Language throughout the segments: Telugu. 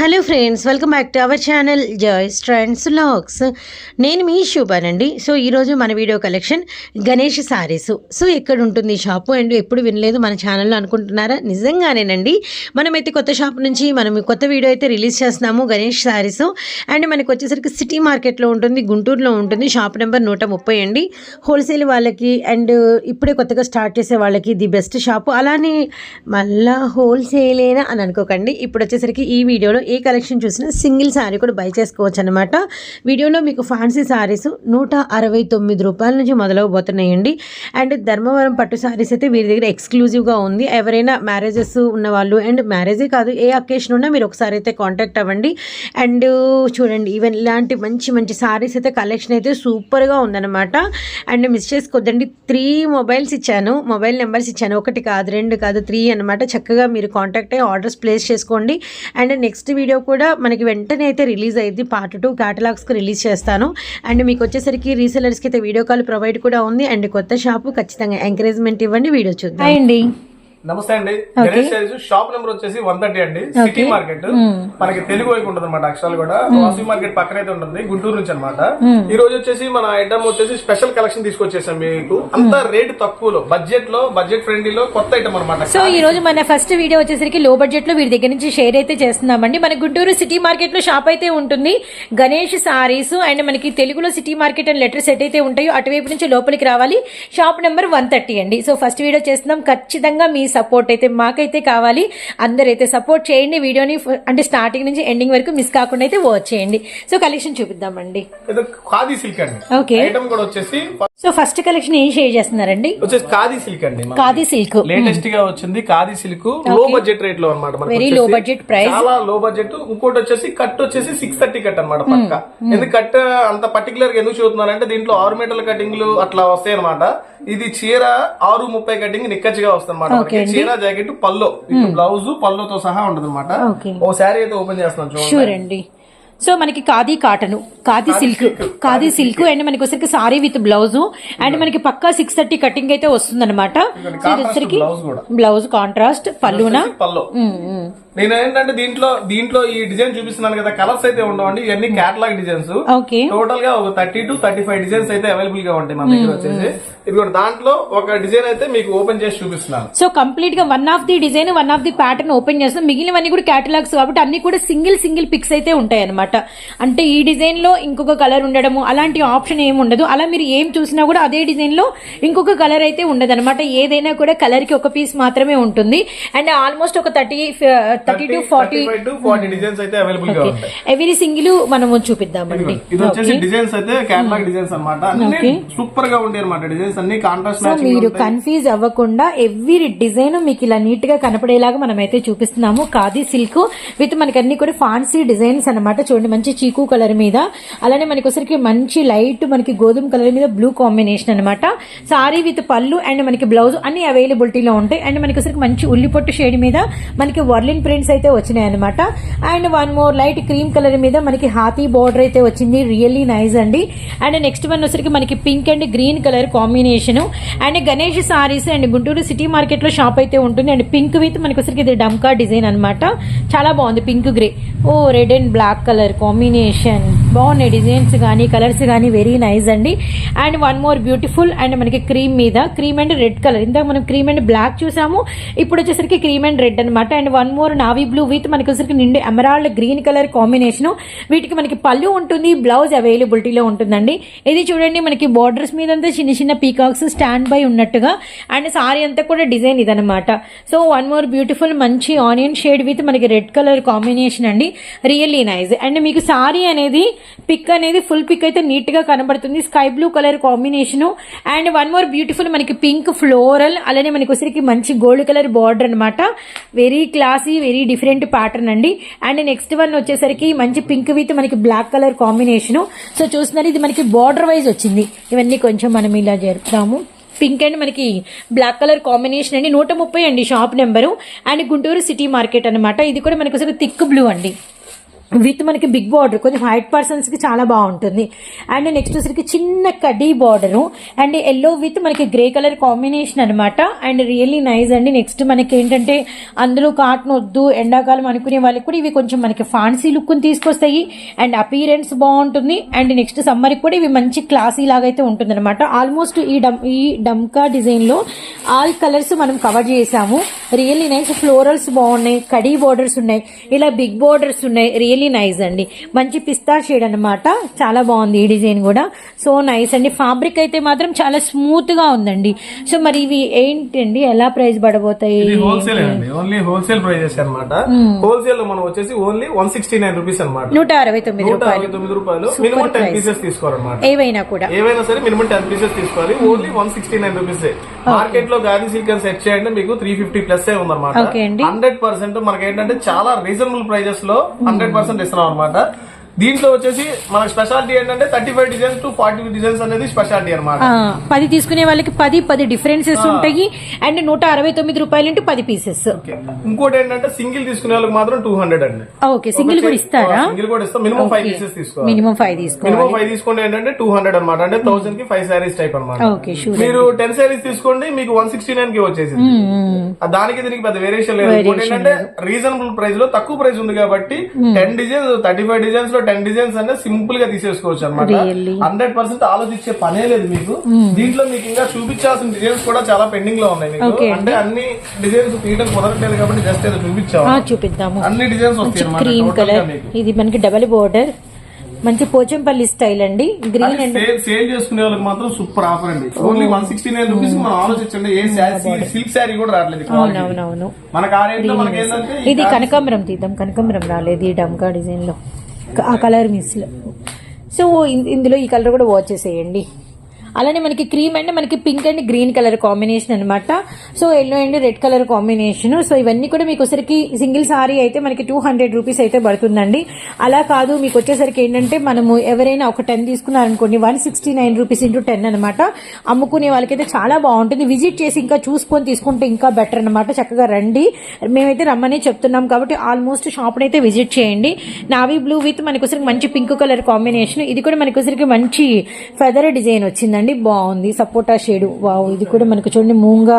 Hello friends welcome back to our channel Joys Trends Looks. నేను మీ శుభానండి. సో ఈరోజు మన video collection Ganesh sarees. So ఎక్కడ ఉంటుంది షాపు అండ్ ఎప్పుడు వినలేదు మన ఛానల్లో అనుకుంటున్నారా? నిజంగానేనండి. మనమైతే కొత్త షాప్ నుంచి మనం కొత్త వీడియో అయితే రిలీజ్ చేస్తున్నాము గణేష్ సారీస్. అండ్ మనకు వచ్చేసరికి సిటీ మార్కెట్లో ఉంటుంది గుంటూరులో ఉంటుంది షాప్ నెంబర్ నూట ముప్పై అండి. హోల్సేల్ వాళ్ళకి అండ్ ఇప్పుడే కొత్తగా స్టార్ట్ చేసే వాళ్ళకి ది బెస్ట్ షాపు. అలానే మళ్ళా హోల్సేలేనా అని అనుకోకండి. ఇప్పుడు వచ్చేసరికి ఈ వీడియోలో ఏ కలెక్షన్ చూసినా సింగిల్ శారీ కూడా బై చేసుకోవచ్చు అనమాట వీడియోలో మీకు ఫ్యాన్సీ శారీస్ నూట అరవై తొమ్మిది రూపాయల నుంచి మొదలవబోతున్నాయండి. అండ్ ధర్మవరం పట్టు శారీస్ అయితే వీరి దగ్గర ఎక్స్క్లూజివ్గా ఉంది. ఎవరైనా మ్యారేజెస్ ఉన్నవాళ్ళు అండ్ మ్యారేజే కాదు ఏ అకేషన్ ఉన్నా మీరు ఒకసారి అయితే కాంటాక్ట్ అవ్వండి. అండ్ చూడండి ఈవెన్ ఇలాంటి మంచి మంచి శారీస్ అయితే కలెక్షన్ అయితే సూపర్గా ఉందన్నమాట. అండ్ మిస్ చేసుకోద్దండి త్రీ మొబైల్స్ ఇచ్చాను. మొబైల్ నెంబర్స్ ఇచ్చాను. ఒకటి కాదు రెండు కాదు త్రీ అనమాట చక్కగా మీరు కాంటాక్ట్ అయ్యి ఆర్డర్స్ ప్లేస్ చేసుకోండి. అండ్ నెక్స్ట్ వీడియో కూడా మనకి వెంటనే అయితే రిలీజ్ అయింది పార్ట్ టూ క్యాటలాగ్స్కి రిలీజ్ చేస్తాను. అండ్ మీకు వచ్చేసరికి రీసెలర్స్కి అయితే వీడియో కాల్ ప్రొవైడ్ కూడా ఉంది. అండ్ కొత్త షాపు ఖచ్చితంగా ఎంకరేజ్మెంట్ ఇవ్వండి. వీడియో చూద్దాం. అండి. నమస్తే అండి. గణేష్ సారీస్ షాప్ నెంబర్ వచ్చేసి వన్ థర్టీ అండి. City market. మనకి తెలుగు వైపు ఉంటుంది అనమాట అక్షరాలు కూడా. వాసవి మార్కెట్ పక్కన అయితే ఉంటుంది గుంటూరు నుంచి అనమాట ఈ రోజు వచ్చేసి మన ఐటమ్ వచ్చేసి స్పెషల్ కలెక్షన్ తీసుకొచ్చేసాం మీకు. అంత రేట్ తక్కువలో బడ్జెట్లో బడ్జెట్ ఫ్రెండ్లీలో కొత్త ఐటమ్ అనమాట సో ఈ రోజు మన ఫస్ట్ వీడియో వచ్చేసరికి లో బడ్జెట్లో వీరి దగ్గర నుంచి షేర్ అయితే చేస్తున్నామండి. మన గుంటూరు సిటీ మార్కెట్లో షాప్ అయితే ఉంటుంది. గణేష్ సారీస్ అండ్ మనకి తెలుగులో సిటీ మార్కెట్ అండ్ లెటర్స్ ఎటైతే ఉంటాయో అటువైపు నుంచి లోపలికి రావాలి. షాప్ నెంబర్ వన్ థర్టీ అండి. సో ఫస్ట్ వీడియో చేస్తున్నాం. ఖచ్చితంగా మీ సపోర్ట్ అయితే మాకైతే కావాలి. అందరైతే సపోర్ట్ చేయండి. వీడియోని అంటే స్టార్టింగ్ నుంచి ఎండింగ్ వరకు మిస్ కాకుండా అయితే వాచ్ చేయండి. సో కలెక్షన్ చూపిద్దామండి. ఖాదీ సిల్క్ అండి. Okay. ఐటమ్ కూడా వచ్చేసి సో ఫస్ట్ కలెక్షన్ ఏం షేర్ చేస్తున్నారండి? వచ్చేసి ఖాదీ సిల్క్ అండి ఖాదీ సిల్క్ లేటెస్ట్గా వచ్చింది ఖాదీ సిల్క్లో బడ్జెట్ రేట్లో అనమాట Very low budget price. చాలా లో బడ్జెట్ ఇంకోటి వచ్చేసి కట్ వచ్చేసి సిక్స్ థర్టీ కట్ అనమాట పక్క. ఎందుకు కట్ అంత పర్టికులర్గా ఎందుకు చూస్తున్నారంటే దీంట్లో ఆరు మీటర్ల కటింగ్లు అట్లా వస్తాయి అనమాట ఇది చీర ఆరు ముప్పై కటింగ్ నిక్కచ్చిగా వస్తుంది అనమాట చీర జాకెట్ పల్లో. బ్లౌజ్ పల్లోతో సహా ఉంటది అనమాట. ఓ శారీ అయితే ఓపెన్ చేస్తున్నాం చూడండి. షూర్ అండి. సో మనకి khadi cotton khadi silk khadi silk. And మనకి వచ్చరికి సారీ విత్ బ్లౌజ్ అండ్ మనకి పక్కా సిక్స్ థర్టీ కటింగ్ అయితే వస్తుంది అనమాట సో ఇది వచ్చరికి బ్లౌజ్ కాంట్రాస్ట్ పళ్ళునా పల్లో. నేను ఏంటంటే దీంట్లో దీంట్లో ఈ డిజైన్ చూపిస్తున్నాను కదా కలర్స్ అయితే ఉండవండి. ఇవన్నీ కేటలాగ్ డిజైన్స్. ఓకే. టోటల్గా ఒక thirty to thirty five designs అయితే అవైలబుల్గా ఉంటాయి మన దగ్గర వచ్చేసి. ఇదిగోండి దాంట్లో ఒక డిజైన్ అయితే మీకు ఓపెన్ చేసి చూపిస్తున్నాను. సో కంప్లీట్గా one of the design one of the pattern open చేస్తాం మిగిలినవన్నీ కూడా కేటలాగ్స్ కాబట్టి అన్ని కూడా సింగిల్ సింగిల్ పిక్స్ అయితే ఉంటాయి అనమాట అంటే ఈ డిజైన్లో ఇంకొక కలర్ ఉండడము అలాంటి ఆప్షన్ ఏమి ఉండదు. అలా మీరు ఏం చూసినా కూడా అదే డిజైన్లో ఇంకొక కలర్ అయితే ఉండదు అనమాట ఏదైనా కూడా కలర్కి ఒక పీస్ మాత్రమే ఉంటుంది. అండ్ ఆల్మోస్ట్ ఒక thirty thirty to forty five to forty designs అయితే అవైలబుల్గా ఉంటాయి. ఎవరీ సింగిల్ మనము చూపిద్దామండి. ఇది వచ్చేసి డిజైన్స్ అయితే కేటలాగ్ డిజైన్స్ అనమాట అన్ని సూపర్గా ఉంటాయి అనమాట డిజైన్స్ అన్ని కాంట్రాస్ట్ మీరు కన్ఫ్యూజ్ అవ్వకుండా ఎవ్రీ డిజైన్ మీకు ఇలా నీట్గా కనపడేలాగా మనం అయితే చూపిస్తున్నాము. ఖాదీ సిల్క్ విత్ మనకి అన్ని కూడా ఫాన్సీ డిజైన్స్ అన్నమాట. చూడండి మంచి చీకు కలర్ మీద. అలానే మనకి వచ్చరికి మంచి లైట్ మనకి గోధుమ కలర్ మీద బ్లూ కాంబినేషన్ అన్నమాట. సారీ విత్ పళ్ళు అండ్ మనకి బ్లౌజ్ అన్ని అవైలబిలిటీలో ఉంటాయి. అండ్ మనకి వచ్చరికి మంచి ఉల్లిపొట్టు షేడ్ మీద మనకి వర్లిన్ ప్రింట్స్ అయితే వచ్చినాయి అనమాట and one more light cream colour మీద మనకి హాతీ బార్డర్ అయితే వచ్చింది. రియల్లీ నైస్ అండి. అండ్ నెక్స్ట్ వన్ వచ్చరికి మనకి pink and green colour combination and Ganesh sarees and Guntur city మార్కెట్లో షాప్ అయితే ఉంటుంది. అండ్ పింక్ విత్ మనకి వచ్చరికి ఇది డమ్కా డిజైన్ అన్నమాట. చాలా బాగుంది pink grey oh red and black colour combination బాగున్నాయి డిజైన్స్ కానీ కలర్స్ కానీ వెరీ నైస్ అండి. And one more beautiful and మనకి క్రీమ్ మీద క్రీమ్ అండ్ రెడ్ కలర్. ఇందాక మనం క్రీమ్ అండ్ బ్లాక్ చూసాము ఇప్పుడు వచ్చేసరికి క్రీమ్ అండ్ రెడ్ అనమాట and one more navy blue with మనకి వచ్చేసరికి నిండు ఎమరాల్డ్ గ్రీన్ కలర్ కాంబినేషన్. వీటికి మనకి పళ్ళు ఉంటుంది బ్లౌజ్ అవైలబిలిటీలో ఉంటుందండి. ఇది చూడండి మనకి బార్డర్స్ మీద అంతా చిన్న చిన్న పీకాక్స్ స్టాండ్ బై ఉన్నట్టుగా. అండ్ సారీ అంతా కూడా డిజైన్ ఇదనమాట సో వన్ మోర్ బ్యూటిఫుల్ మంచి ఆనియన్ షేడ్ విత్ మనకి రెడ్ కలర్ కాంబినేషన్ అండి. Really nice. అండ్ మీకు సారీ అనేది పిక్ అనేది ఫుల్ పిక్ అయితే నీట్గా కనబడుతుంది. Sky blue colour combination. And one more beautiful మనకి పింక్ ఫ్లోరల్ అలానే మనకి వచ్చరికి మంచి గోల్డ్ కలర్ బార్డర్ అన్నమాట. Very classy very different pattern అండి. అండ్ నెక్స్ట్ వన్ వచ్చేసరికి మంచి పింక్ విత్ మనకి బ్లాక్ కలర్ కాంబినేషన్. సో చూస్తున్నారు ఇది మనకి బార్డర్ వైజ్ వచ్చింది. ఇవన్నీ కొంచెం మనం ఇలా జరుపుతాము పింక్ అండ్ మనకి బ్లాక్ కలర్ కాంబినేషన్ అండి. నూట ముప్పై అండి shop number. And Guntur city market అన్నమాట. ఇది కూడా మనకి ఒకసారి థిక్ బ్లూ అండి. విత్ మనకి బిగ్ బార్డర్ కొంచెం హైట్ పర్సన్స్కి చాలా బాగుంటుంది. అండ్ నెక్స్ట్ వచ్చరికి చిన్న కడీ బార్డర్. అండ్ ఎల్లో విత్ మనకి గ్రే కలర్ కాంబినేషన్ అనమాట అండ్ రియల్లీ నైస్ అండి. నెక్స్ట్ మనకి ఏంటంటే అందులో కాటన్ వద్దు ఎండాకాలం అనుకునే వాళ్ళకి కూడా ఇవి కొంచెం మనకి ఫాన్సీ లుక్ తీసుకొస్తాయి. అండ్ అపీరెన్స్ బాగుంటుంది. అండ్ నెక్స్ట్ సమ్మర్కి కూడా ఇవి మంచి క్లాసీ లాగా అయితే ఉంటుంది అనమాట ఆల్మోస్ట్ ఈ డమ్ ఈ డమ్కా డిజైన్లో ఆల్ కలర్స్ మనం కవర్ చేసాము. రియల్లీ నైస్ ఫ్లోరల్స్ బాగున్నాయి కడీ బోర్డర్స్ ఉన్నాయి. ఇలా బిగ్ బోర్డర్స్ ఉన్నాయి. రియల్ రియల్లీ నైస్ అండి. మంచి పిస్తా షేడ్ అన్నమాట. చాలా బాగుంది ఈ డిజైన్ కూడా. సో నైస్ అండి. ఫ్యాబ్రిక్ అయితే మాత్రం చాలా స్మూత్గా ఉందండి. సో మరి ఇవి ఏంటండి? ఎలా ప్రైస్ పడబోతాయి? హోల్సేల్ అండి. ఓన్లీ హోల్సేల్ ప్రైజెస్ అన్నమాట. హోల్సేల్లో మనం వచ్చేసి only one sixty nine rupees అనమాట నూట అరవై తొమ్మిది రూపాయలు. మినిమం టెన్ పీసెస్ తీసుకోవాలన్నమాట. ఏవైనా కూడా. ఏవైనా సరే మినిమం టెన్ పీసెస్ తీసుకోవాలి. Only one sixty nine rupees మార్కెట్లో గాంధీ సిల్క్ అని సెట్ చేయండి మీకు త్రీ ఫిఫ్టీ ప్లస్ ఏ ఉందన్నమాట. హండ్రెడ్ పర్సెంట్ మనకి ఏంటంటే చాలా రీజనబుల్ ప్రైజెస్లో హండ్రెడ్ పర్సెంట్ ఇస్తున్నాం అనమాట దీంట్లో వచ్చేసి మనకి స్పెషాలిటీ ఏంటంటే thirty five designs to forty designs అనేది స్పెషాలిటీ అనమాట పది తీసుకునే వాళ్ళకి పది పది డిఫరెన్సెస్ ఉంటాయి. అండ్ నూట అరవై తొమ్మిది రూపాయలు ఇంటూ పది పీసెస్ ఇంకోటి ఏంటంటే సింగిల్ తీసుకునే వాళ్ళకి మాత్రం టూ హండ్రెడ్ అండి. ఓకే సింగిల్ కూడా ఇస్తారా? సింగిల్ కూడా ఇస్తాం. మినిమం ఫైవ్ పీసెస్ తీసుకోవాలి. మినిమం ఫైవ్ తీసుకో మినిమం ఫైవ్ తీసుకుంటే ఏంటంటే టూ హండ్రెడ్ అనమాట అంటే థౌసండ్కి ఫైవ్ శారీస్ టైప్ అనమాట మీరు టెన్ శారీస్ తీసుకోండి మీకు వన్ సిక్స్టీ నైన్కి వచ్చేసింది. దానికి దీనికి పెద్ద వేరియేషన్ లేదు. ఏంటంటే రీజనబుల్ ప్రైస్లో తక్కువ ప్రైస్ ఉంది కాబట్టి టెన్ డిజైన్స్ థర్టీ ఫైవ్ డిజైన్స్లో టెన్ డిజైన్స్ అనేది సింపుల్గా తీసేసుకోవచ్చు అనమాట? హండ్రెడ్ పర్సెంట్ ఆలోచించే పనే లేదు మీకు. దీంట్లో మీకు ఇంకా చూపించాల్సిన డిజైన్స్ కూడా చాలా పెండింగ్లో ఉన్నాయి మీకు. అంటే అన్ని డిజైన్స్ తీయడం కుదరట్లేదు కాబట్టి జస్ట్ ఏదో చూపించాము చూపిద్దాము. అన్ని డిజైన్స్ వస్తాయి క్రీమ్ కలర్ ఇది మనకి డబల్ బోర్డర్ మంచి పోచంపల్లి స్టైల్ అండి. గ్రీన్ అండ్ సేల్ చేసుకునే వాళ్ళకి మాత్రం సూపర్ ఆఫర్ అండి. Only one sixty nine rupees మనం ఆలోచించండి. ఏ సిల్క్ శారీ కూడా రావట్లేదు. అవునవునవును. ఇది కనకాంబరం తీద్దాం. కనకాంబరం రాలేదు ఈ డమ్కా డిజైన్లో. ఆ కలర్ మిస్లో సో ఇందులో ఈ కలర్ కూడా వాచ్ చేసేయండి. అలానే మనకి క్రీమ్ అండ్ మనకి pink and green colour combination అనమాట so yellow and red colour combination so ఇవన్నీ కూడా మీకు ఒకసారికి సింగిల్ సారీ అయితే మనకి టూ హండ్రెడ్ రూపీస్ అయితే పడుతుందండి. అలా కాదు మీకు వచ్చేసరికి ఏంటంటే మనము ఎవరైనా ఒక ten తీసుకున్నారనుకోండి one sixty nine rupees into ten అనమాట అమ్ముకునే వాళ్ళకైతే చాలా బాగుంటుంది. విజిట్ చేసి ఇంకా చూసుకొని తీసుకుంటే ఇంకా బెటర్ అనమాట చక్కగా రండి. మేమైతే రమ్మని చెప్తున్నాం కాబట్టి ఆల్మోస్ట్ షాప్ అయితే విజిట్ చేయండి. నావీ బ్లూ విత్ మనకు మంచి పింక్ కలర్ కాంబినేషన్ ఇది కూడా మనకు మంచి ఫెదర్ డిజైన్ వచ్చిందండి. బాగుంది. సపోటా షేడ్ వావ్ ఇది కూడా మనకు చూడండి మూంగా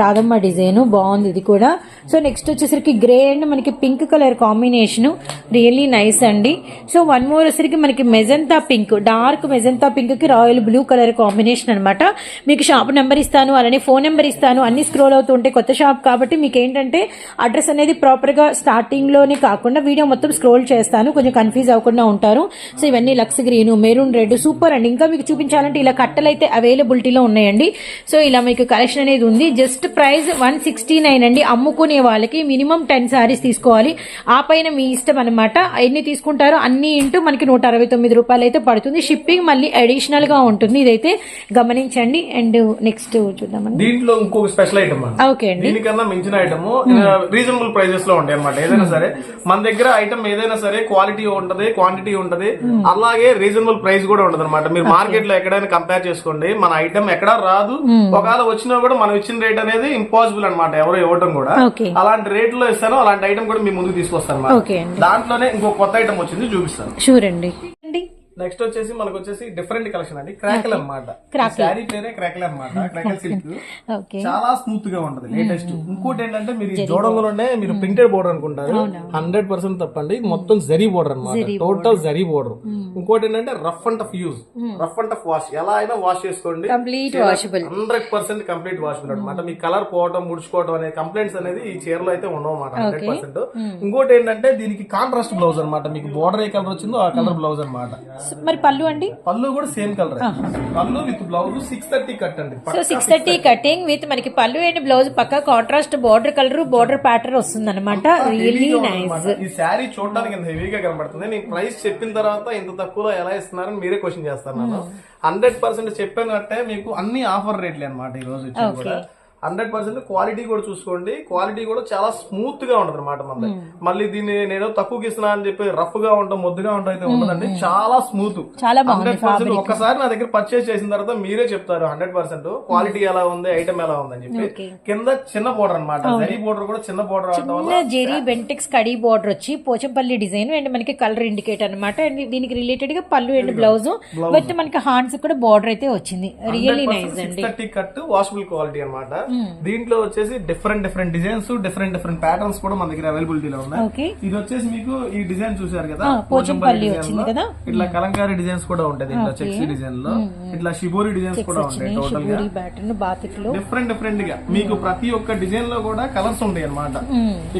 రాధమ్మ డిజైన్ బాగుంది ఇది కూడా. సో నెక్స్ట్ వచ్చేసరికి గ్రే అండ్ మనకి pink colour combination. Really nice అండి. సో వన్ మోర్ వచ్చేసరికి మనకి మెజంతా పింక్ డార్క్ మెజంతా పింక్కి రాయల్ బ్లూ కలర్ కాంబినేషన్ అన్నమాట. మీకు షాప్ నెంబర్ ఇస్తాను అలానే ఫోన్ నెంబర్ ఇస్తాను అన్ని స్క్రోల్ అవుతుంటే కొత్త షాప్ కాబట్టి మీకు ఏంటంటే అడ్రస్ అనేది ప్రాపర్గా స్టార్టింగ్లోనే కాకుండా వీడియో మొత్తం స్క్రోల్ చేస్తాను. కొంచెం కన్ఫ్యూజ్ అవ్వకుండా ఉంటారు. సో ఇవన్నీ లక్స్ గ్రీన్ మెరూన్ రెడ్ సూపర్ అండి. ఇంకా మీకు చూపించాలంటే ఇలా కట్టలు అయితే అవైలబిలిటీలో ఉన్నాయండి. సో ఇలా మీకు కలెక్షన్ అనేది ఉంది. Just price one sixty nine అండి. అమ్ముకునే వాళ్ళకి మినిమం టెన్ శారీస్ తీసుకోవాలి. ఆ పైన మీ ఇష్టం అనమాట ఎన్ని తీసుకుంటారో అన్ని ఇంటూ మనకి నూట అరవై తొమ్మిది రూపాయలు అయితే పడుతుంది. షిప్పింగ్ మళ్ళీ అడిషనల్గా ఉంటుంది. ఇదైతే గమనించండి. అండ్ నెక్స్ట్ చూద్దామండి. దీంట్లో ఇంకొక స్పెషల్ ఐటమ్ ఓకే అండి. దీనికన్నా మించిన ఐటమ్ రీజనబుల్ ప్రైజెస్లో ఉంటాయి అనమాట ఏదైనా సరే మన దగ్గర ఐటమ్ ఏదైనా సరే క్వాలిటీ ఉంటది క్వాంటిటీ ఉంటది. అలాగే రీజనబుల్ ప్రైస్ కూడా ఉంటది అనమాట మీరు మార్కెట్లో ఎక్కడైనా కంపేర్ చేసుకోండి. మన ఐటమ్ ఎక్కడా రాదు. ఒకవేళ వచ్చినా కూడా మనం ఇచ్చిన రేట్ అనేది ఇంపాసిబుల్ అనమాట ఎవరు ఇవ్వటం కూడా. అలాంటి రేట్లో ఇస్తాను అలాంటి ఐటమ్ కూడా మీ ముందుకు తీసుకొస్తాను దాంట్లోనే ఇంకో కొత్త ఐటమ్ వచ్చింది చూపిస్తాను. షూర్ అండి. నెక్స్ట్ వచ్చేసి మనకు వచ్చేసి డిఫరెంట్ కలెక్షన్ అండి. క్రాకల్ అనమాట. శారీ పేరే క్రాకల్ అనమాట క్రాకల్ సిల్క్ చాలా స్మూత్గా ఉంటది లేటెస్ట్ ఇంకోటి ఏంటంటే మీరు ఈ జోడంలోనే మీరు ప్రింటెడ్ బోర్డర్ అనుకుంటారు. హండ్రెడ్ పర్సెంట్ తప్పండి. మొత్తం జరీ బోర్డర్ అనమాట టోటల్ జరీ బోర్డర్. ఇంకోటి ఏంటంటే rough and tough use. Rough and tough wash. ఎలా అయినా వాష్ చేసుకోండి. హండ్రెడ్ పర్సెంట్ కంప్లీట్ వాషబుల్ అనమాట మీ కలర్ పోవటం ముడుచుకోవటం అనే కంప్లైంట్స్ అనేది ఈ చీరలో అయితే ఉండవు అనమాట హండ్రెడ్ పర్సెంట్. ఇంకోటి ఏంటంటే దీనికి కాంట్రాస్ట్ బ్లౌజ్ అనమాట మీకు బోర్డర్ ఏ కలర్ వచ్చిందో ఆ కలర్ బ్లౌజ్ అనమాట మరి పళ్ళు అండి? పళ్ళు కూడా సేమ్ కలర్. పళ్ళు with blouse six thirty cut అండి. So six thirty cutting with మనకి పళ్ళు అండ్ బ్లౌజ్ పక్క contrast border colour border pattern వస్తుంది అనమాట రియల్లీ నైస్. ఈ శారీ చూడడానికి హెవీగా కనబడుతుంది. నేను ప్రైస్ చెప్పిన తర్వాత ఇంత తక్కువలో ఎలా ఇస్తున్నారని మీరే క్వశ్చన్ చేస్తాను హండ్రెడ్ పర్సెంట్ చెప్పినట్టే మీకు అన్ని ఆఫర్ రేట్లే అనమాట ఈ రోజు కూడా. హండ్రెడ్ పర్సెంట్ క్వాలిటీ కూడా చూసుకోండి. క్వాలిటీ కూడా చాలా స్మూత్గా ఉంటది అనమాట మనది మళ్ళీ దీన్ని నేను తక్కువకి ఇస్తున్నా అని చెప్పి రఫ్గా ఉంటాం ముద్దుగా ఉంటాం అయితే ఉండదండి. చాలా స్మూత్. హండ్రెడ్ పర్సెంట్ ఒక్కసారి నా దగ్గర పర్చేస్ చేసిన తర్వాత మీరే చెప్తారు హండ్రెడ్ పర్సెంట్ క్వాలిటీ ఎలా ఉంది ఐటమ్ ఎలా ఉంది అని చెప్పి కింద చిన్న బోర్డర్ అనమాట జరీ బోర్డర్ కూడా చిన్న బోర్డర్ చిన్న జెరీ బెంటెక్స్ కడీ బార్డర్ వచ్చి పోచంపల్లి డిజైన్ అండ్ మనకి కలర్ ఇండికేట్ అన్నమాట. అండ్ దీనికి రిలేటెడ్గా పళ్ళు అండ్ బ్లౌజ్ మనకి హ్యాండ్స్ కూడా బార్డర్ అయితే వచ్చింది. రియల్లీ నైస్ అండి. కట్ వాషబుల్ క్వాలిటీ అన్నమాట. దీంట్లో వచ్చేసి different different designs different different patterns కూడా మన దగ్గర అవైలబిలిటీలో ఉన్నాయి. ఇది వచ్చేసి మీకు ఈ డిజైన్ చూసారు కదా? పోచంపల్లి కదా? ఇట్లా కలంకారీ డిజైన్స్ కూడా ఉంటాయి ఇట్లా చెక్సీ డిజైన్లో. ఇట్లా షిబోరి డిజైన్స్ కూడా ఉంటాయి టోటల్గా. డిఫరెంట్ డిఫరెంట్గా. మీకు ప్రతి ఒక్క డిజైన్లో కూడా కలర్స్ ఉంటాయి అన్నమాట.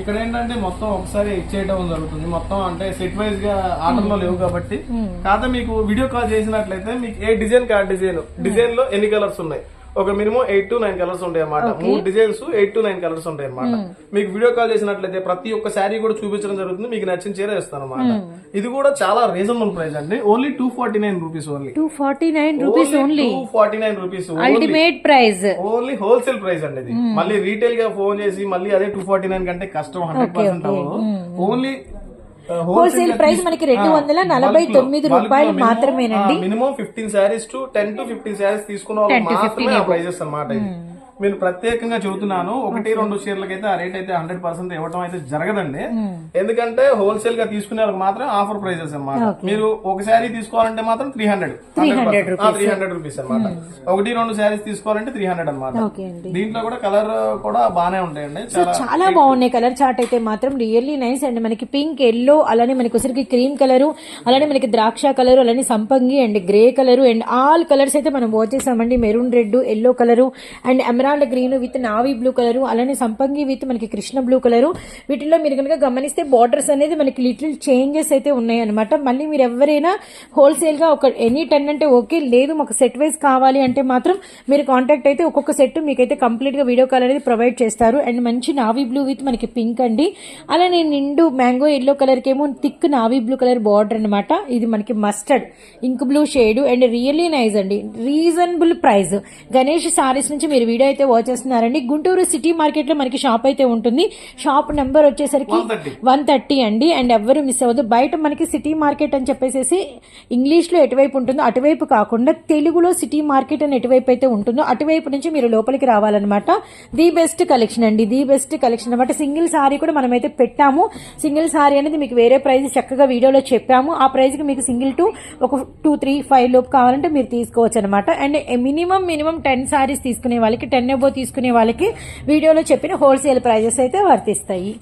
ఇక్కడ ఏంటంటే మొత్తం ఒకసారి ఇచ్చేయడం జరుగుతుంది. మొత్తం అంటే సెట్ వైజ్గా ఆర్డర్లో లేవు కాబట్టి. కాకపోతే మీకు వీడియో కాల్ చేసినట్లయితే మీకు ఏ డిజైన్ కా డిజైన్ డిజైన్లో ఎన్ని కలర్స్ ఉన్నాయి? ఒక minimum eight to nine colours ఉంటాయి అన్నమాట మూడు designs eight to nine colours ఉంటాయి అన్నమాట మీకు వీడియో కాల్ చేసినట్లయితే ప్రతి ఒక్క శారీ కూడా చూపించడం జరుగుతుంది మీకు నచ్చిన చీర ఇస్తాను అనమాట ఇది కూడా చాలా రీజనబుల్ ప్రైస్ అండి. Only two forty nine rupees only two forty nine rupees only two forty nine rupees ultimate price only wholesale price అండి ఇది. మళ్ళీ రీటైల్గా ఫోన్ చేసి మళ్ళీ అదే టూ ఫార్టీ నైన్ కంటే కష్టం hundred percent only wholesale price మనకి రెండు వందల నలభై తొమ్మిది రూపాయలు మాత్రమేనండి. Minimum fifteen sarees to ten to fifteen sarees తీసుకున్న ప్రైజెస్ అన్నమాట ఇది. నేను ప్రత్యేకంగా చెబుతున్నాను. ఒకటి రెండు చీరలకైతే ఆ రేట్ అయితే హండ్రెడ్ పర్సెంట్ ఇవ్వడం అయితే జరగదండి. ఎందుకంటే హోల్సేల్గా తీసుకునే వాళ్ళకి మాత్రం ఆఫర్ ప్రైజెస్ అన్నమాట. మీరు ఒక శారీ తీసుకోవాలంటే మాత్రం three hundred three hundred rupees అన్నమాట. ఒకటి రెండు శారీస్ తీసుకోవాలంటే త్రీ హండ్రెడ్ అనమాట దీంట్లో కూడా కలర్ కూడా బానే ఉంటాయండి. చాలా బాగున్నాయి. కలర్ చార్ట్ అయితే మాత్రం రియల్లీ నైస్ అండ్. మనకి పింక్ ఎల్లో అలానే మనకి ఒకసారికి క్రీమ్ కలర్ అలానే మనకి ద్రాక్ష కలర్ అలానే సంపంగి and grey colour and all colours అయితే మనం వచ్చేసామండి maroon red yellow colour and emerald green with navy blue colour అలానే సంపంగి విత్ మనకి కృష్ణ బ్లూ కలర్. వీటిలో మీరు కనుక గమనిస్తే బార్డర్స్ అనేది మనకి లిటిల్ చేంజెస్ అయితే ఉన్నాయన్నమాట. మళ్ళీ మీరు ఎవరైనా హోల్సేల్గా ఒక ఎనీ టెన్ అంటే ఓకే లేదు మాకు సెట్ వైజ్ కావాలి అంటే మాత్రం మీరు కాంటాక్ట్ అయితే ఒక్కొక్క సెట్ మీకైతే కంప్లీట్గా వీడియో కాల్ అనేది ప్రొవైడ్ చేస్తారు. అండ్ మంచి నావీ బ్లూ విత్ మనకి పింక్ అండి. అలానే నిండు మ్యాంగో ఎల్లో కలర్కి ఏమో thick navy blue colour border అనమాట ఇది మనకి mustard ink blue shade and really nice అండి. రీజనబుల్ ప్రైస్ గణేష్ సారీస్ నుంచి మీరు వీడియో అయితే వాచ్ చేస్తున్నారండి గుంటూరు సిటీ మార్కెట్లో మనకి షాప్ అయితే ఉంటుంది. షాప్ నెంబర్ వచ్చేసరికి 130. వన్ థర్టీ అండి. అండ్ ఎవ్వరు మిస్ అవ్వదు బయట మనకి సిటీ మార్కెట్ అని చెప్పేసి ఇంగ్లీష్లో ఎటువైపు ఉంటుందో అటువైపు కాకుండా తెలుగులో సిటీ మార్కెట్ అని ఎటువైపు అయితే ఉంటుందో అటువైపు నుంచి మీరు లోపలికి రావాలన్నమాట. ది బెస్ట్ కలెక్షన్ అండి. ది బెస్ట్ కలెక్షన్ అనమాట సింగిల్ సారీ కూడా మనమైతే పెట్టాము. సింగిల్ సారీ అనేది మీకు వేరే ప్రైస్ చక్కగా వీడియోలో చెప్పాము. ఆ ప్రైస్కి మీకు సింగిల్ టు ఒక టూ త్రీ ఫైవ్ లోపు కావాలంటే మీరు తీసుకోవచ్చు అనమాట and minimum minimum ten sarees తీసుకునే వాళ్ళకి టెన్ ఎబో తీసుకునే వాళ్ళకి వీడియోలో చెప్పిన హోల్సేల్ ప్రైజెస్ అయితే వర్తిస్తాయి.